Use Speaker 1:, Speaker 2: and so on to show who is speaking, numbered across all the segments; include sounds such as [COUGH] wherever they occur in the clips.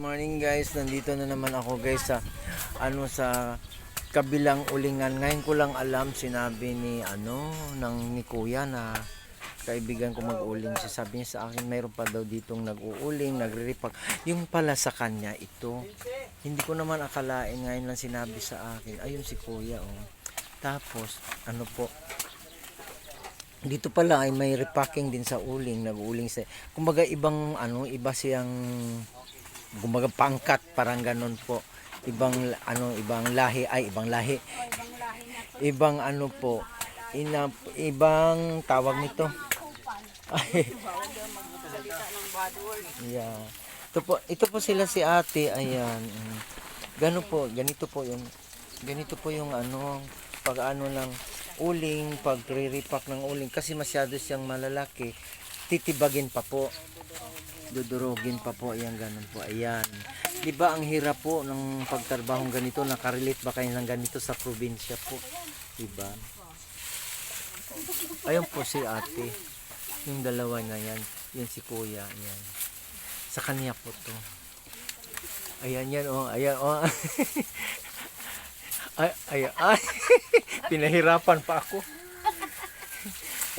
Speaker 1: morning guys, nandito na naman ako guys sa ano sa kabilang ulingan. Ngayon ko lang alam sinabi ni ano ng ni Kuya na kaibigan ko mag-uling. Sabi niya sa akin mayroon pa daw ditong nag-uuling, nagre-repack. Yung pala sa kanya ito. Hindi ko naman akalain ngayon lang sinabi sa akin. Ayun si Kuya oh. Tapos ano po dito pala ay may repacking din sa uling, nag-uuling sa kumbaga ibang ano, iba siyang kumbaga pangkat parang ganun po. Ibang ano, ibang lahi ay ibang lahi. Ibang ano po, ina, ibang tawag nito. Ay. yeah. Ito po, ito po sila si ate, ayan. Ganun po, ganito po yung ganito po yung ano, pag ano lang uling, pag re-repack ng uling kasi masyado siyang malalaki, titibagin pa po. Dudurugin pa po, ayan ganun po. Ayan. 'Di ba ang hirap po ng pagtrabahong ganito, nakarelate ba kayo ng ganito sa probinsya po? 'Di ba? Ayun po si ate. Yung dalawa na yan. Yan si kuya. Ayan. Sa kanya po to. Ayan yan oh. Ayan oh. [LAUGHS] ay, ay, ay. [LAUGHS] Pinahirapan pa ako.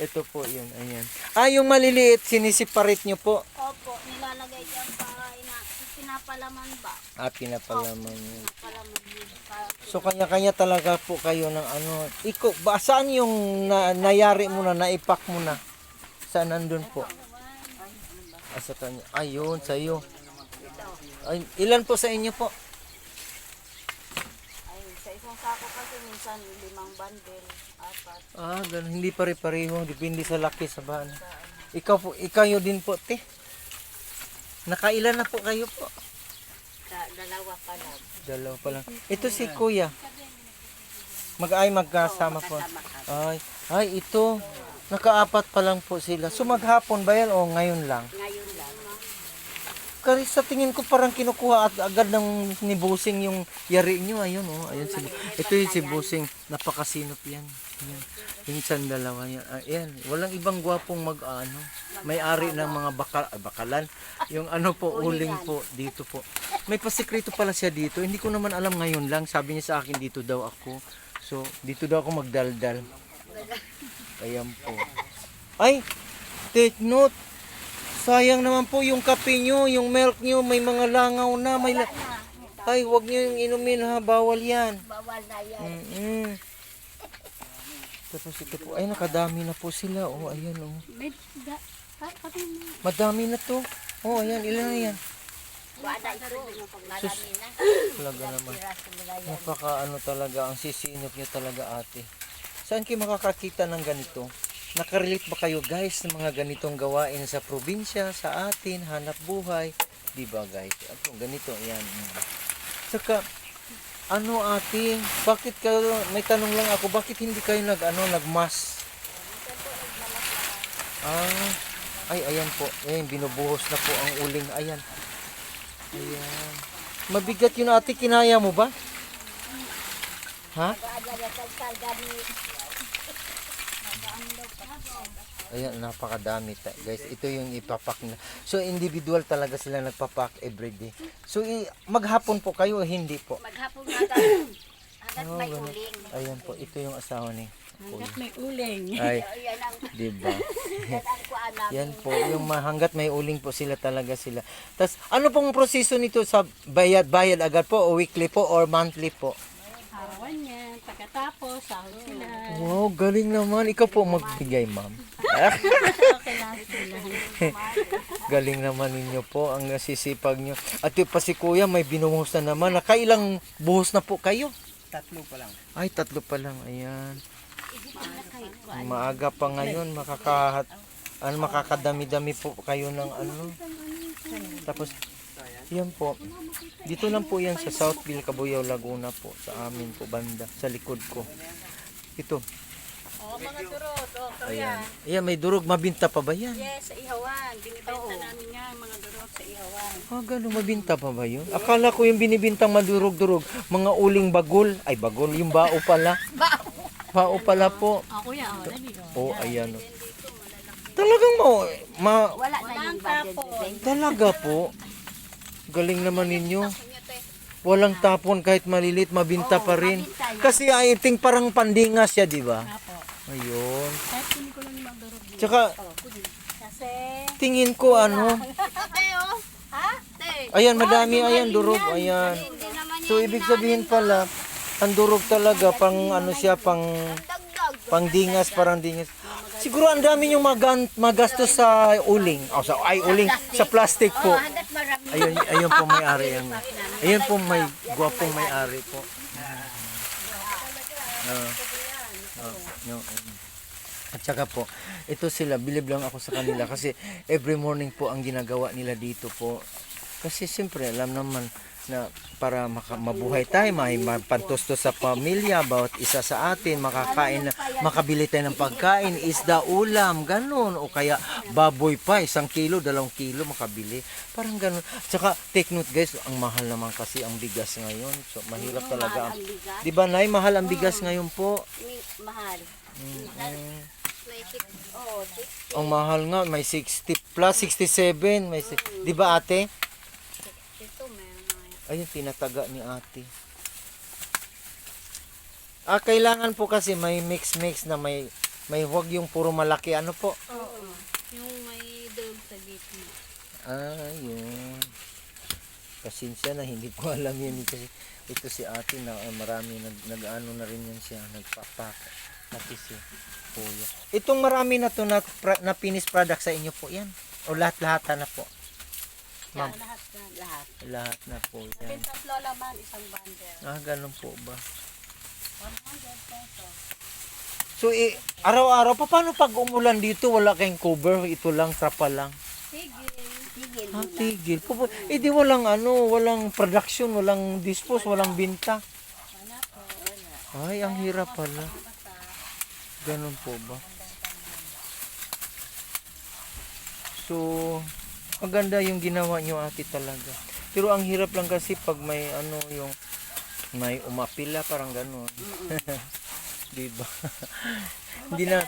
Speaker 1: Ito po yun. Ayan. Ah, yung maliliit, sinisiparit nyo po.
Speaker 2: Opo, nilalagay dyan para ina, pinapalaman ba?
Speaker 1: Ah, pinapalaman
Speaker 2: yun. Para,
Speaker 1: So kanya-kanya talaga po kayo ng ano. Iko, ba, saan yung na, nayari mo na, naipak mo na? Saan nandun po? Ah, sa kanya. Ayun, sa iyo. Ay, ilan po sa inyo po?
Speaker 2: ay, sa isang sako kasi minsan limang bundle, apat.
Speaker 1: Ah, ganun. Hindi pare-pareho. Depende sa laki sa bahan. Ikaw po, ikaw din po, te. Nakailan na po kayo po?
Speaker 2: Da, dalawa pa lang.
Speaker 1: Dalawa pa lang. Ito si kuya. Mag ay magkasama po. Ay, ay ito. Nakaapat pa lang po sila. So maghapon ba yan o ngayon lang?
Speaker 2: Ngayon lang.
Speaker 1: Kasi sa tingin ko parang kinukuha at agad ng ni Busing yung yari nyo. Ayun oh, ayun si Ito yung si Busing. Napakasinop yan. Ayan. Minsan dalawa yan. Ah, Ayan, walang ibang gwapong mag ano, may-ari ng mga bakal, ah, bakalan. Yung ano po, uling po dito po. May pasikreto pala siya dito. Hindi ko naman alam ngayon lang. Sabi niya sa akin dito daw ako. So, dito daw ako magdaldal. Ayan po. Ay, take note. Sayang naman po yung kape nyo, yung milk nyo, may mga langaw na. May la- Ay, wag nyo yung inumin ha, bawal yan.
Speaker 2: Bawal na yan.
Speaker 1: Mm-mm. Tapos ito po, ay nakadami na po sila. Oh, ayan oh. Madami na to. Oh, ayan, ilan na yan?
Speaker 2: Wala ito. Na.
Speaker 1: Talaga naman. Napaka ano talaga, ang sisinop nyo talaga ate. Saan kayo makakakita ng ganito? Nakarelate ba kayo guys ng mga ganitong gawain sa probinsya, sa atin, hanap buhay? Di ba guys? Ito, ganito, yan. Saka, ano ate, bakit kayo, may tanong lang ako, bakit hindi kayo nag, ano, nagmas? Ah, ay, ayan po. Ayan, binubuhos na po ang uling. Ayan. Ayan. Mabigat yun ate, kinaya mo ba? Ha? Ayan, napakadami ta- guys. Ito yung ipapak na. So, individual talaga sila nagpapak everyday. So, i- maghapon po kayo o hindi po?
Speaker 2: Maghapon hanggat, hanggat
Speaker 1: Oh,
Speaker 2: may
Speaker 1: ganun.
Speaker 2: uling.
Speaker 1: Ayan po, ito yung asawa ni
Speaker 3: Hanggat may uling.
Speaker 1: Ay, [LAUGHS]
Speaker 2: Yan ang, [LAUGHS]
Speaker 1: di ba?
Speaker 2: yan ang kuan namin.
Speaker 1: Yan po, yung ma- hanggat may uling po sila talaga sila. Tapos, ano pong proseso nito sa bayad? Bayad agad po o weekly po or monthly po?
Speaker 3: Arawan niya. Pagkatapos, sahod sila.
Speaker 1: Wow, galing naman. Ikaw po magbigay, ma'am.
Speaker 3: Okay lang sila.
Speaker 1: Galing naman ninyo po ang nasisipag nyo. At yung pa si kuya may binuhos na naman. Nakailang buhos na po kayo?
Speaker 4: Tatlo pa lang.
Speaker 1: Ay, tatlo pa lang. Ayan. Maaga pa ngayon. Makakahat, ano, makakadami-dami po kayo ng ano. Tapos, yan po. Dito lang po yan sa Southville, Cabuyao, Laguna po. Sa amin po, banda. Sa likod ko. Ito.
Speaker 3: Oh, mga turot. Oh,
Speaker 1: Ayan. Ayan, may durog. Mabinta pa ba yan?
Speaker 3: Yes, sa ihawan. Binibenta namin nga mga durot sa ihawan.
Speaker 1: Ah, gano'n, mabinta pa ba yun? Akala ko yung binibintang madurog-durog, mga uling bagol. Ay, bagol, yung bao pala. [LAUGHS] bao pala po.
Speaker 3: Oh, kuya, oh, dali.
Speaker 1: Oh,
Speaker 3: Oh.
Speaker 1: ayan. oh. Talagang mo, ma,
Speaker 2: Wala na
Speaker 3: Walang
Speaker 2: yung budget.
Speaker 3: tapon.
Speaker 1: talaga po. Galing naman ninyo. Walang tapon kahit malilit, mabinta pa rin. Kasi I think parang pandingas siya, di ba?
Speaker 3: Apo.
Speaker 1: Ayun.
Speaker 3: Kahit kunin ko lang durog dito.
Speaker 1: Tsaka
Speaker 3: Kasi,
Speaker 1: tingin ko ano,
Speaker 2: Ate, oh. Ha?
Speaker 1: Ayan madami, ayan durog, ayan.
Speaker 2: Hindi
Speaker 1: So ibig sabihin pala, ang durog talaga pang ano siya, pang pang dingas, parang dingas. Siguro ang dami yung magan, magastos sa uling. O sa ay uling sa plastic po.
Speaker 2: Marami.
Speaker 1: Ayun, ayun po may-ari yan. Ayun po may gwapong may-ari po. Ah. Ah, no, ayun. At saka po, ito sila, bilib lang ako sa kanila kasi every morning po ang ginagawa nila dito po. Kasi siyempre, alam naman na para maka, mabuhay tayo, may mapantusto sa pamilya, bawat isa sa atin, makakain, makabili tayo ng pagkain, isda, ulam, ganun. O kaya baboy pa, isang kilo, dalawang kilo makabili. Parang ganun. Tsaka, take note guys, ang mahal naman kasi ang bigas ngayon. So, mahirap talaga. ang- Di ba, Nay? Mahal ang bigas ngayon po.
Speaker 2: Mahal.
Speaker 1: Mm.
Speaker 2: Six. Oh.
Speaker 1: Ang mahal nga, may 60 plus 67. May, si- di ba ate?
Speaker 2: Ito, meron na yan.
Speaker 1: Ayun, tinataga ni ate. Ah, kailangan po kasi may mix-mix na may may huwag yung puro malaki. Ano po?
Speaker 3: oo. Yung may durog sa gitna.
Speaker 1: Ah, yun. Pasensya na, hindi ko [LAUGHS] alam yun. eh, Kasi ito si ate na ah, marami nag, nag-ano na rin yan siya. Nagpapak. Pati si Kuya. Itong marami na to na, na finished product sa inyo po yan. O lahat-lahat na po. Ma'am,
Speaker 3: Lahat na.
Speaker 2: Lahat.
Speaker 1: lahat na po yan.
Speaker 3: Pin tatlo laman, isang bundle.
Speaker 1: Ah, ganun po ba?
Speaker 3: 100 pesos.
Speaker 1: So, eh, araw-araw, pa, paano pag umulan dito, wala kayong cover, ito lang, trapa lang?
Speaker 3: Sige.
Speaker 2: Tigil.
Speaker 1: Ah, tigil. Po, eh, di walang ano, walang production, walang dispose, walang binta.
Speaker 3: Wala po.
Speaker 1: Ay, ang hirap pala. Ganun po ba? So, maganda yung ginawa nyo ate talaga. Pero ang hirap lang kasi pag may ano yung may umapila parang ganun. [LAUGHS] Di ba? [LAUGHS] hindi na [LAUGHS]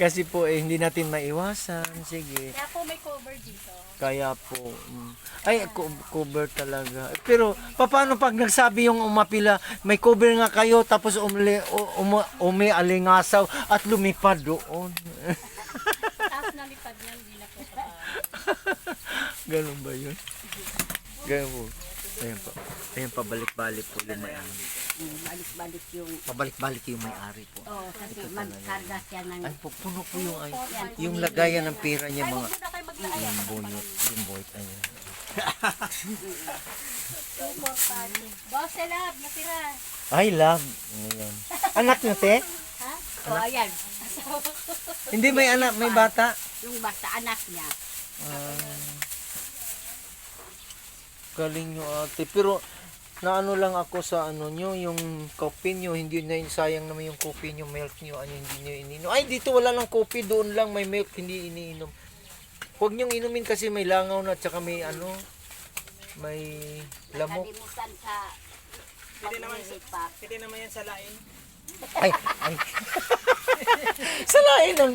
Speaker 1: kasi po eh hindi natin maiwasan. Sige.
Speaker 3: Kaya po may cover dito.
Speaker 1: Kaya po. mm. Ay, co- cover talaga. Pero, paano pag nagsabi yung umapila, may cover nga kayo, tapos umli, um, umi alingasaw at lumipad doon.
Speaker 3: Taas na lipad yan, hindi na po sa
Speaker 1: Ganun ba yun? Ganun po. Ayan po. Ayan, pabalik-balik po yung may-ari.
Speaker 2: Balik-balik yung...
Speaker 1: Pabalik-balik yung may-ari po.
Speaker 2: Oh, kasi magkarga siya ng...
Speaker 1: Ay po, puno po yung, ay, yung lagayan ng pera niya mga, yung bonnet, yung boy, ayan.
Speaker 3: Boss, lab, natira.
Speaker 1: Ay, love. Ayan. Anak niyo, te?
Speaker 2: Ha? Oh, ayan.
Speaker 1: Hindi may anak, may bata.
Speaker 2: Yung basta anak niya.
Speaker 1: Ah. Galing nyo ate. Pero naano lang ako sa ano nyo, yung coffee nyo, hindi na yun, sayang naman yung coffee nyo, milk nyo, ano hindi nyo ininom. Ay, dito wala lang coffee, doon lang may milk, hindi iniinom. Huwag nyong inumin kasi may langaw na, tsaka may ano, may lamok.
Speaker 2: Kalimutan sa... Pwede naman sa...
Speaker 4: Pwede naman yan sa lain.
Speaker 1: Ay, ay. [LAUGHS] Salain ang,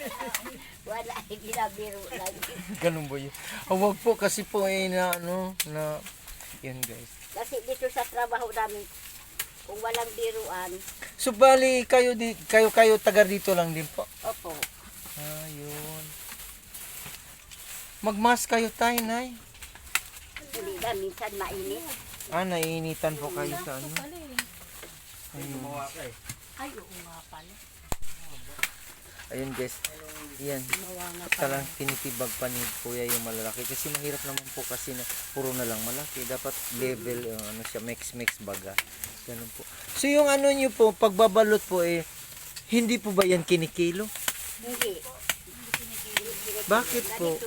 Speaker 1: [LAUGHS]
Speaker 2: Wala, ginabiro lang.
Speaker 1: ganun ba yun? Huwag po kasi po eh na ano, na, yan guys.
Speaker 2: Kasi dito sa trabaho namin, kung walang biruan,
Speaker 1: So bali kayo di kayo kayo taga dito lang din po.
Speaker 2: opo.
Speaker 1: Ayun. Magmas kayo tayo, Nay.
Speaker 2: Hindi na, minsan mainit.
Speaker 1: Ah, naiinitan po kayo sa ano. Ayun.
Speaker 3: Ay, oo nga pala.
Speaker 1: Ayun guys. Yan. Talang tinitibag pa ni Kuya yung malalaki. Kasi mahirap naman po kasi na puro na lang malaki. Dapat level, yung ano siya, mix-mix baga. Ganun po. So yung ano nyo po, pagbabalot po eh, hindi po ba yan kinikilo?
Speaker 2: Hindi.
Speaker 1: Bakit po?
Speaker 2: Oh.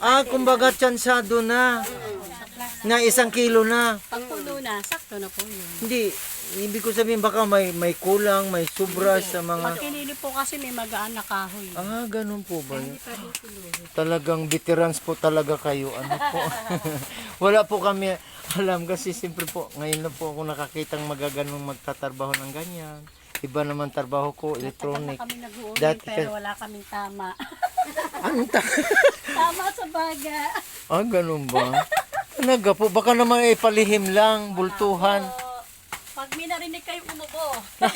Speaker 1: Ah, kumbaga tsansado na. Na isang kilo na.
Speaker 3: Pag puno na, sakto na po yun.
Speaker 1: Hindi, ibig ko sabihin baka may may kulang, may sobra sa
Speaker 3: Pag
Speaker 1: mga
Speaker 3: kinili po kasi may magaan na kahoy.
Speaker 1: Ah, ganun po ba yun? Talagang veterans po talaga kayo. Ano po? [LAUGHS] Wala po kami alam kasi siyempre po, ngayon na po ako nakakitang magaganong magtatrabaho ng ganyan. Iba naman trabaho ko, electronic.
Speaker 3: Kami nag-uuling
Speaker 1: Dati
Speaker 3: pero wala kaming tama. [LAUGHS]
Speaker 1: Anong ta? [LAUGHS]
Speaker 3: Tama sa baga.
Speaker 1: ah, ganun ba? Talaga po, baka naman ay palihim lang, bultuhan.
Speaker 3: Pag may narinig kayo umubo. [LAUGHS]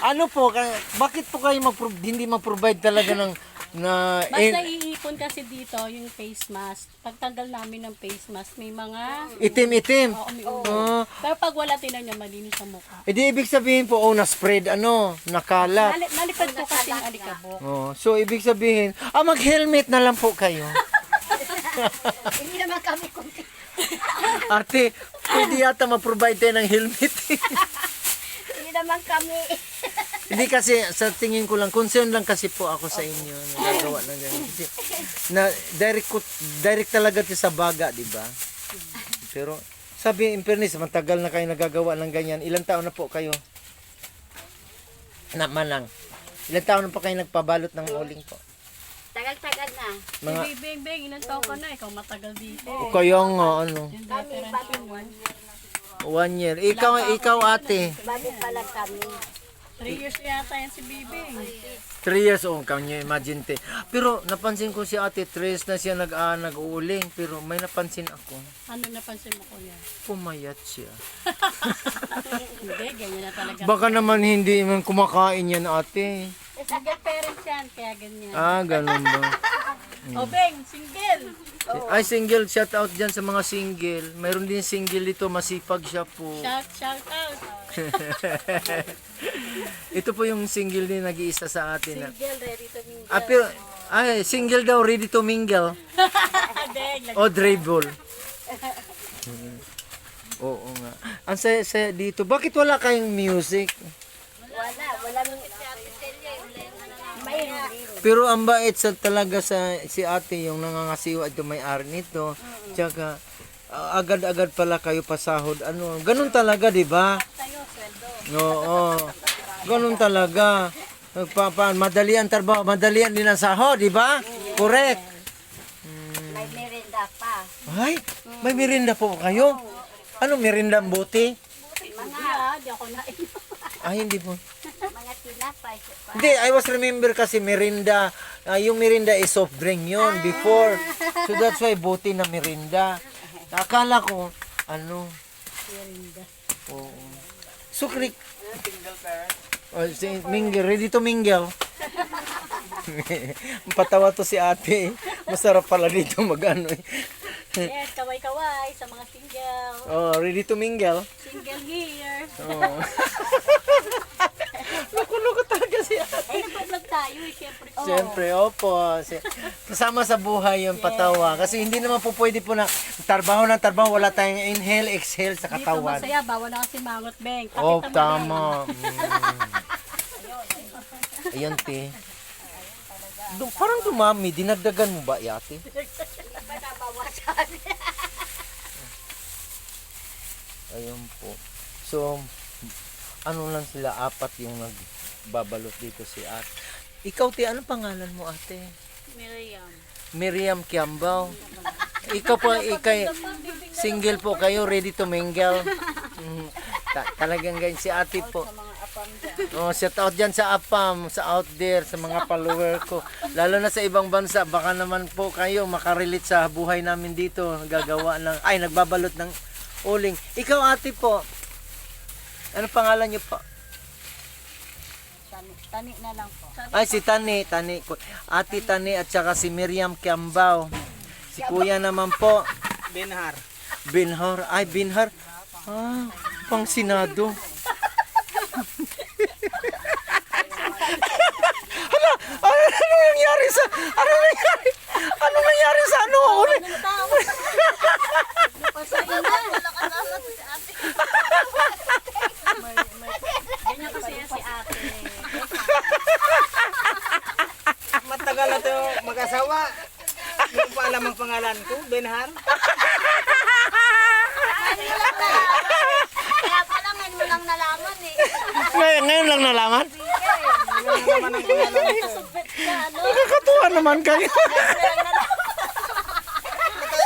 Speaker 1: Ano po, bakit po kayo mag hindi mag-provide talaga ng na
Speaker 3: Mas
Speaker 1: eh,
Speaker 3: naiipon kasi dito yung face mask. Pagtanggal namin ng face mask, may mga
Speaker 1: itim-itim?
Speaker 3: Oo, may ubo.
Speaker 1: Oh,
Speaker 3: Pero pag wala, tinan nyo, malinis ang mukha.
Speaker 1: eh di ibig sabihin po, oh, na-spread, ano, nakalat.
Speaker 3: Nali- nalipad po kasi yung alikabok.
Speaker 1: Oh, so ibig sabihin, ah, mag-helmet na lang po kayo. [LAUGHS]
Speaker 2: Hindi naman kami kung
Speaker 1: Ate, pwede yata ma-provide tayo ng helmet. [LAUGHS]
Speaker 2: hindi naman kami. [LAUGHS]
Speaker 1: Hindi kasi sa tingin ko lang concern lang kasi po ako sa inyo nagagawa ng ganyan. Kasi na direct ko, direct talaga 'to sa baga, di ba? Pero sabi in fairness, matagal na kayo nagagawa ng ganyan. Ilang taon na po kayo? Na manang. Ilang taon na po kayo nagpabalot ng uling po?
Speaker 2: Tagal-tagal na.
Speaker 1: Mga
Speaker 3: Si Bing Bing, ilang taon ka na, ikaw matagal dito.
Speaker 1: o kaya nga ano,
Speaker 3: Yung
Speaker 2: Kami, bago one.
Speaker 1: one year. Ikaw, ikaw ate.
Speaker 2: Bago pa lang kami.
Speaker 3: Three years yata yan si Bibing.
Speaker 1: Three years old, can you imagine te. Pero napansin ko si ate, tres na siya nag, ah, nag-uuling. Pero may napansin ako,
Speaker 3: Ano napansin mo kuya?
Speaker 1: pumayat siya. [LAUGHS]
Speaker 3: Hindi, ganyan na talaga.
Speaker 1: Baka naman hindi man kumakain yan ate.
Speaker 3: Single parents yan, kaya ganyan.
Speaker 1: Ah, ganun ba? [LAUGHS]
Speaker 3: O Bing, single!
Speaker 1: Ay, single, shout out dyan sa mga single. Mayroon din single dito, masipag siya po.
Speaker 3: Shout, shout out. [LAUGHS]
Speaker 1: Ito po yung single din nag-iisa sa atin.
Speaker 3: Single, ready to mingle.
Speaker 1: Ah, pero, ay, single daw, ready to mingle. [LAUGHS]
Speaker 3: Bing,
Speaker 1: O, dribble. Oo nga. Ang saya, saya dito. Bakit wala kayong music?
Speaker 2: Wala, wala.
Speaker 1: Pero ang bait sa talaga sa si ate yung nangangasiwa ito may ari nito. Tsaka ah, agad-agad pala kayo pasahod. Ano, ganun talaga, 'di ba? Oo. Ganun talaga. Nagpapa, madali ang trabaho, madali ang din ang sahod, 'di ba? Correct.
Speaker 2: May merenda pa.
Speaker 1: Ay, may merinda po kayo. Ano merinda ang buti?
Speaker 3: Mga, di ako na
Speaker 1: Ay, hindi po. [LAUGHS]
Speaker 2: Tinapay. pa.
Speaker 1: Hindi, I was remember kasi Mirinda, ah, yung Mirinda is soft drink yun before. So that's why buti na Mirinda. Akala ko, ano? Mirinda. Oo. So, krik. Oh, si mingle, ready to mingle. [LAUGHS] Patawa to si ate. Masarap pala dito mag-ano eh.
Speaker 3: Yes, kaway-kaway sa mga single.
Speaker 1: Oh, ready to mingle.
Speaker 3: Single here.
Speaker 1: Oh. [LAUGHS] Nakulo ko talaga si ate.
Speaker 3: Eh, nag-vlog tayo eh, syempre.
Speaker 1: Siyempre, opo. Kasama sa buhay yung patawa. Kasi hindi naman po pwede po na trabaho ng trabaho, wala tayong inhale, exhale sa
Speaker 3: Dito
Speaker 1: katawan.
Speaker 3: masaya, bawal na kasi mangot, Beng. Pakita
Speaker 1: Oh,
Speaker 3: mo
Speaker 1: tama. Mm. Ayan, te. Du- parang dumami, dinagdagan mo ba, yate? Ayun po. So, ano lang sila, apat yung nagbabalot dito si ate. Ikaw, te, anong pangalan mo, ate?
Speaker 3: Miriam.
Speaker 1: Miriam Kiambao. Ikaw po, ikay, single po kayo, ready to mingle. Mm, ta- talagang ganyan si ate po. Oh, shout out dyan sa APAM, sa out there, sa mga follower ko. Lalo na sa ibang bansa, baka naman po kayo makarelate sa buhay namin dito. Gagawa ng, ay, nagbabalot ng uling. Ikaw ate po, ano pangalan niyo po?
Speaker 2: Tani, tani na lang po.
Speaker 1: Ay, si Tani, Tani. ko- Ate Tani at saka si Miriam Kiambao. Si Kuya naman po.
Speaker 4: Binhar.
Speaker 1: Binhar. Ay, Binhar. Ah, pang Senado. [LAUGHS] Hala, ano, ano nangyari sa, ano nangyari? Ano nangyari sa ano? [LAUGHS] Uli?
Speaker 3: Ganyan kasi yan si ate.
Speaker 4: Matagal na tayo mag-asawa. Ko pa alam ang pangalan ko, Benhar.
Speaker 2: Kaya pala ngayon mo lang nalaman eh.
Speaker 1: Ngay- ngayon lang nalaman?
Speaker 4: Ano naman ang pangalan ko?
Speaker 1: Nakakatuwa naman kayo.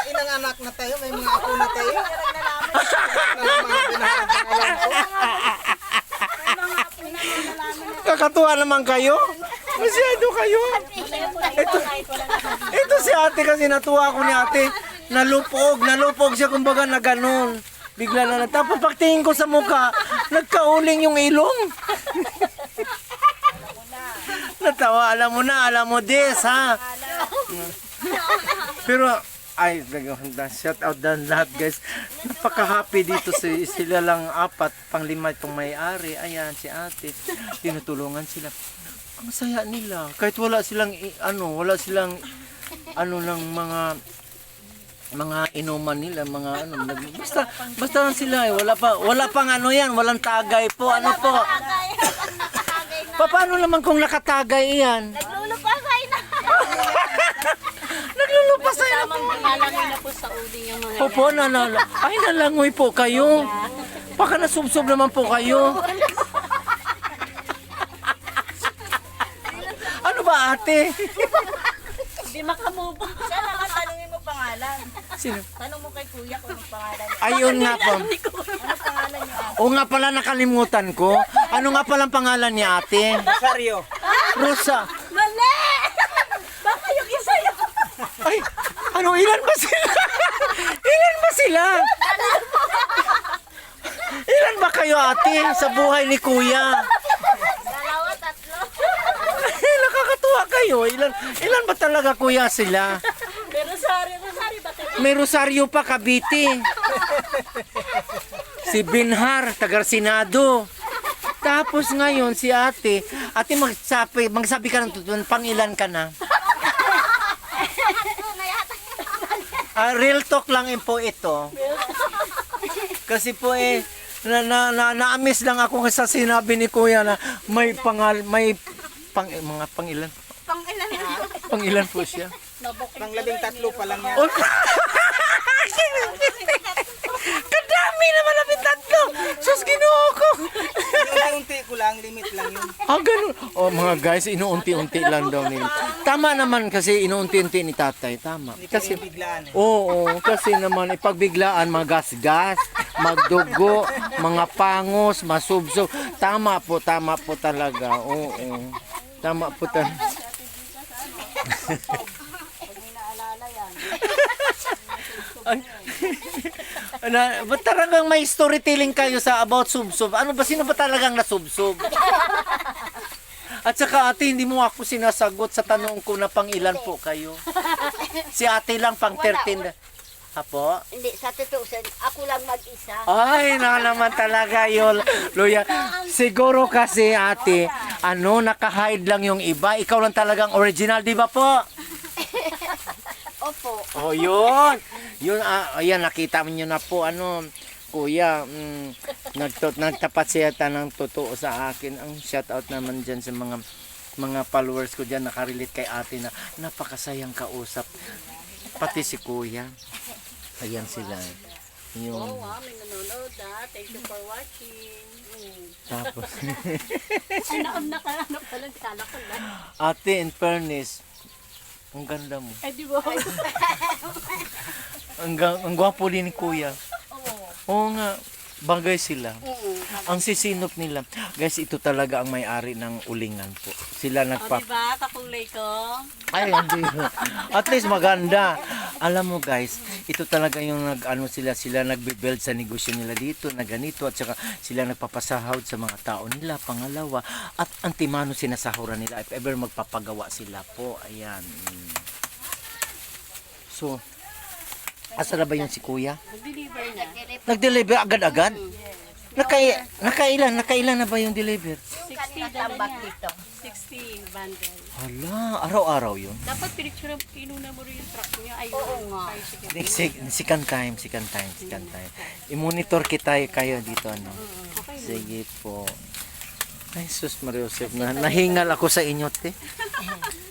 Speaker 4: Ilang anak na tayo, may mga apo na tayo. Nalaman ko.
Speaker 1: Kakatuwa naman kayo. Masyado kayo. Ito, ito si ate kasi natuwa ako ni ate. Nalupog, nalupog siya kumbaga na ganun. Bigla na lang. Tapos pagtingin ko sa mukha, nagkauling yung ilong. Natawa, alam mo na, alam mo this, ha? Pero, ay, naganda, shout out dan lahat guys. Napaka-happy dito si, sila lang apat, pang lima itong may-ari. Ayan, si ate. Tinutulungan sila. Ang saya nila. Kahit wala silang, ano, wala silang, ano ng mga mga inuman nila, mga ano, basta basta lang sila eh. Wala pa wala pang ano yan, walang tagay po. Ano po? [LAUGHS] Pa, paano naman kung nakatagay yan?
Speaker 2: Lulupasay na.
Speaker 1: Naglulupasay na po.
Speaker 3: Nalangoy na po sa uling yung mga
Speaker 1: Opo, nalala. Ay, nalangoy po kayo. Baka nasubsob naman po kayo. ano ba ate?
Speaker 3: Hindi makamove.
Speaker 2: Siya naman tanungin mo pangalan.
Speaker 1: Sino?
Speaker 2: Tanong mo kay kuya kung anong pangalan niya.
Speaker 1: Ayun nga po.
Speaker 2: Ano pangalan niya?
Speaker 1: O nga pala nakalimutan ko. Ano nga palang pangalan ni ate?
Speaker 4: Rosario.
Speaker 1: Rosa.
Speaker 2: Mali! Baka yung isa yun.
Speaker 1: Ay, ano, ilan ba sila? [LAUGHS] ilan ba sila? Ilan ba kayo ate sa buhay ni kuya?
Speaker 2: Dalawa, tatlo. [LAUGHS]
Speaker 1: Eh, nakakatuwa kayo. Ilan, ilan ba talaga kuya sila?
Speaker 3: Pero sorry, sorry, bakit?
Speaker 1: May Rosario pa, Cavite. Si Binhar, taga Senado. Tapos ngayon, si ate, ate magsabi, magsabi ka ng totoo, pang ilan ka na? Ah, real talk lang yun po ito. [LAUGHS] Kasi po eh, na, na, na, na-amaze lang ako sa sinabi ni Kuya na may pangal, may pang, mga pangilan.
Speaker 2: Pangilan na.
Speaker 1: Pangilan po siya.
Speaker 4: Pang labing tatlo pa lang yan.
Speaker 1: Oh, [LAUGHS] Kadami naman. Sus, ginoo ko.
Speaker 4: Unti-unti ko lang, limit lang yun.
Speaker 1: Ah, ganun. Oh, mga guys, inuunti-unti lang daw nila. Tama naman kasi inuunti-unti ni tatay. Tama.
Speaker 4: Hindi
Speaker 1: Kasi,
Speaker 4: biglaan eh.
Speaker 1: oo, kasi naman ipagbiglaan, magasgas, magdugo, mga pangos, masubsob. Tama po, tama po talaga. Oo, tama po talaga. Ay, na, ba't talagang may storytelling kayo sa about subsob? Ano ba, sino ba talagang nasubsob? At saka ate, hindi mo ako sinasagot sa tanong ko na pang ilan po kayo. Si ate lang pang 13. Apo?
Speaker 2: Hindi, sa tutusin, ako lang mag-isa.
Speaker 1: Ay, na naman talaga yun. Luya, siguro kasi ate, ano, naka-hide lang yung iba. Ikaw lang talagang original, di ba po? [LAUGHS]
Speaker 2: Opo.
Speaker 1: Oh, yun. Yun, ah, ayan, nakita mo nyo na po, ano, kuya, mm, nagtot, nagtapat siya ta ng totoo sa akin. Ang shout out naman dyan sa mga mga followers ko dyan, nakarelate kay ate na napakasayang kausap. Pati si kuya. Ayan sila. Yung,
Speaker 3: Oh, wow, may nanonood ah. Thank you for watching. Mm.
Speaker 1: tapos, [LAUGHS]
Speaker 3: Ay, naon na ka, ano pala, kala ko lang.
Speaker 1: ate, in fairness, ang ganda mo.
Speaker 3: Eh, di ba? [LAUGHS]
Speaker 1: Ang, ga- ang gwapo din ni kuya. Oo nga, bagay sila. Ang sisinop nila. Guys, ito talaga ang may-ari ng ulingan po. Sila
Speaker 3: O,
Speaker 1: nagpa...
Speaker 3: di ba, kakulay ko?
Speaker 1: Ay, hindi. At least maganda. Alam mo guys, ito talaga yung nag ano sila sila nagbe-build sa negosyo nila dito na ganito at saka sila nagpapasahod sa mga tao nila pangalawa at antimano sinasahuran nila if ever magpapagawa sila po. Ayan. So, asa na ba yung si kuya?
Speaker 3: Mag-deliver na.
Speaker 1: Nag-deliver agad-agad? Nakai nakailan? Nakailan na ba yung deliver?
Speaker 3: 60 dala niya. 60 bundle.
Speaker 1: Hala, araw-araw yun.
Speaker 3: Dapat pinicture inuna mo rin yung truck niya. Ay,
Speaker 2: Oo nga.
Speaker 1: second time, second time, second time. I-monitor kita kayo dito, ano?
Speaker 3: Okay.
Speaker 1: Sige po. Ay, sus Maria Joseph, na, nahingal ako sa inyo, te. [LAUGHS]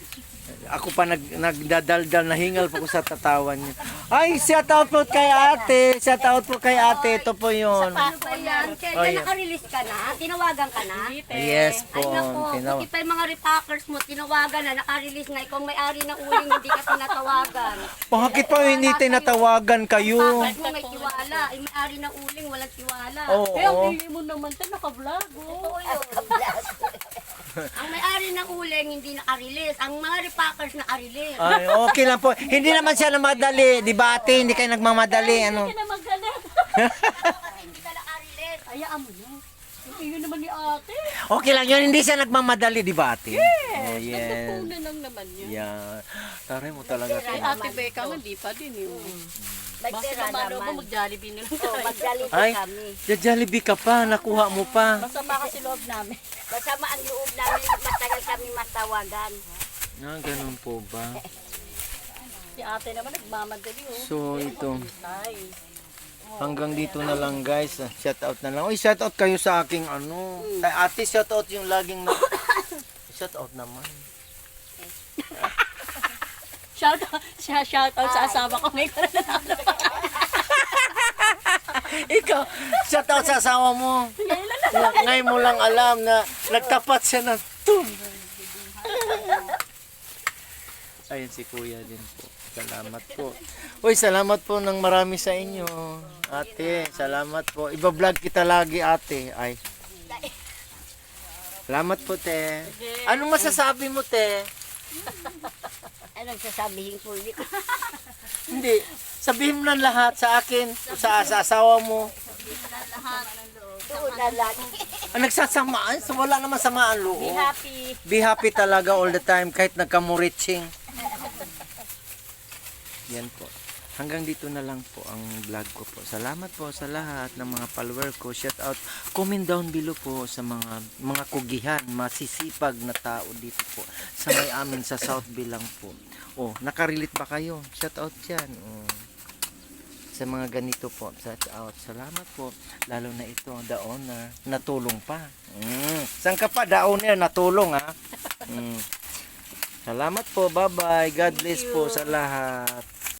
Speaker 1: Ako pa nag, nagdadaldal, nahingal pa ko sa tatawan niyo. Ay, shout out po kay ate. Shout out po kay ate. Ito po yun.
Speaker 2: Ano ba yan? Kaya
Speaker 1: Oh, yeah.
Speaker 2: naka-release ka na? Tinawagan ka na?
Speaker 1: Yes po.
Speaker 2: Ay nako,
Speaker 1: Tinaw-
Speaker 2: buti pa yung mga repackers mo, tinawagan na, naka-release na. Ikaw ang may-ari ng uling, hindi ka tinatawagan.
Speaker 1: Bakit pa hindi tinatawagan kayo?
Speaker 2: Bakit mo may tiwala? Yung may-ari ng uling, walang tiwala.
Speaker 1: Oo.
Speaker 3: Eh, ang pili mo naman, te, naka-vlog, oh.
Speaker 2: Oo yun. Ang may-ari ng uling hindi naka-release. Ang mga repackers naka-release.
Speaker 1: Ay, okay lang po. Hindi naman siya namadali. Di ba ate? Hindi kayo nagmamadali. Ano?
Speaker 3: Hindi na magalit. [LAUGHS]
Speaker 2: hindi ka naka-release.
Speaker 3: Ayaan mo na. Iyo naman ni ate.
Speaker 1: Okay lang yun. Hindi siya nagmamadali. Di ba ate? Oh, yes.
Speaker 3: Nagpupunan lang naman yun.
Speaker 1: Yeah. Taray mo talaga.
Speaker 3: Kay ate Becca nga, di pa din yun.
Speaker 2: May
Speaker 3: Basta
Speaker 2: pera
Speaker 3: naman mo,
Speaker 2: naman.
Speaker 3: mag-jollibee na lang
Speaker 2: Oh,
Speaker 3: tayo.
Speaker 2: mag-jollibee
Speaker 1: Ay,
Speaker 2: kami.
Speaker 1: Jollibee ka pa. Nakuha mo pa.
Speaker 3: Masama kasi loob namin.
Speaker 2: Kasama ang loob namin, matagal kami matawagan.
Speaker 1: Ah, ganun po ba?
Speaker 3: Si ate naman nagmamadali oh.
Speaker 1: So, ito.
Speaker 3: Ay.
Speaker 1: Hanggang dito na lang guys. Shout out na lang. Uy, shout out kayo sa aking ano. Kay ate, shout out yung laging na... [COUGHS] shout out naman. [LAUGHS]
Speaker 3: Shout out, shout out sa asawa ko may karanasan. [LAUGHS]
Speaker 1: Ikaw, shout out sa asawa mo. Ngayon mo lang alam na nagtapat siya ng tum. [LAUGHS] Ayun si kuya din. Salamat po. Uy, salamat po ng marami sa inyo. Ate, salamat po. Iba-vlog kita lagi, ate. Ay. Salamat po, te. Anong masasabi mo, te? [LAUGHS]
Speaker 2: Anong sasabihin ko? [LAUGHS]
Speaker 1: Hindi. Sabihin mo na lahat sa akin, sa, sa asawa mo.
Speaker 2: tuon na lang.
Speaker 1: Ah, nagsasamaan? So, wala naman samaan loob.
Speaker 2: Be happy.
Speaker 1: Be happy talaga all the time kahit nagkamuritsing. Yan po. Hanggang dito na lang po ang vlog ko po. Salamat po sa lahat ng mga follower ko. Shout out. Comment down below po sa mga mga kugihan, masisipag na tao dito po. Sa may amin sa South Bilang po. Oh, nakarelate ba kayo? Shout out dyan. Oh. Sa mga ganito po. Shout out. Salamat po. Lalo na ito, the owner. Natulong pa. Mm. Saan ka pa? The owner, natulong ha. Mm. Salamat po. Bye-bye. God bless po sa lahat.